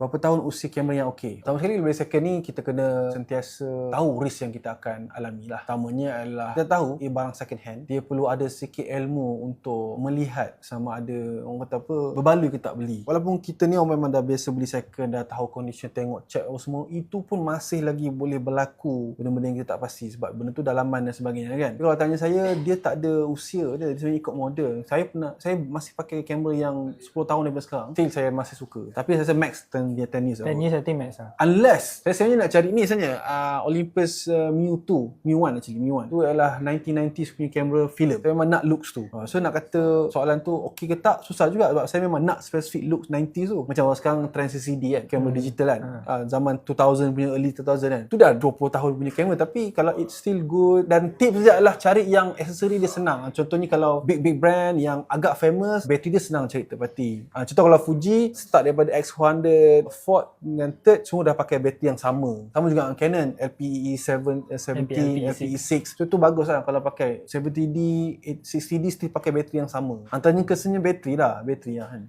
Berapa tahun usia kamera yang okey? Pertama sekali lebih second ni kita kena sentiasa tahu risk yang kita akan alami lah. Pertamanya adalah kita tahu ia barang second hand. Dia perlu ada sikit ilmu untuk melihat sama ada orang kata apa berbaloi ke tak beli. Walaupun kita ni orang memang dah biasa beli second dah tahu condition tengok check apa semua itu pun masih lagi boleh berlaku benda-benda yang kita tak pasti sebab benda tu dalaman dan sebagainya kan. Tapi kalau tanya saya dia tak ada usia dia dia sebenarnya ikut model. Saya pernah saya masih pakai kamera yang 10 tahun daripada sekarang. Still saya masih suka. Tapi saya rasa max 10 dia 10 years. 10 years I think max lah. Unless saya sebenarnya nak cari ni sebenarnya uh, Olympus uh, Mu 2, Mu 1 actually, Mu 1. Tu adalah 1990s punya kamera film. Saya memang nak looks tu. Uh, so nak kata soalan tu okey ke tak susah juga sebab saya memang nak specific looks 90s tu. Macam orang sekarang trend CCD kan, kamera hmm. digital kan. Hmm. Uh, zaman 2000 punya early 2000 kan. Tu dah 20 tahun punya kamera tapi kalau it's still good dan tips dia adalah cari yang aksesori dia senang. Uh, contohnya kalau big big brand yang agak famous, bateri dia senang cari third party. Uh, contoh kalau Fuji start daripada X100, Ford dengan third semua dah pakai bateri yang sama. Sama juga dengan Canon LPE 7 eh, 70, LPE 6. So tu bagus lah kalau pakai 70D, 60D still pakai bateri yang sama. Antaranya kesennya bateri lah, bateri lah kan.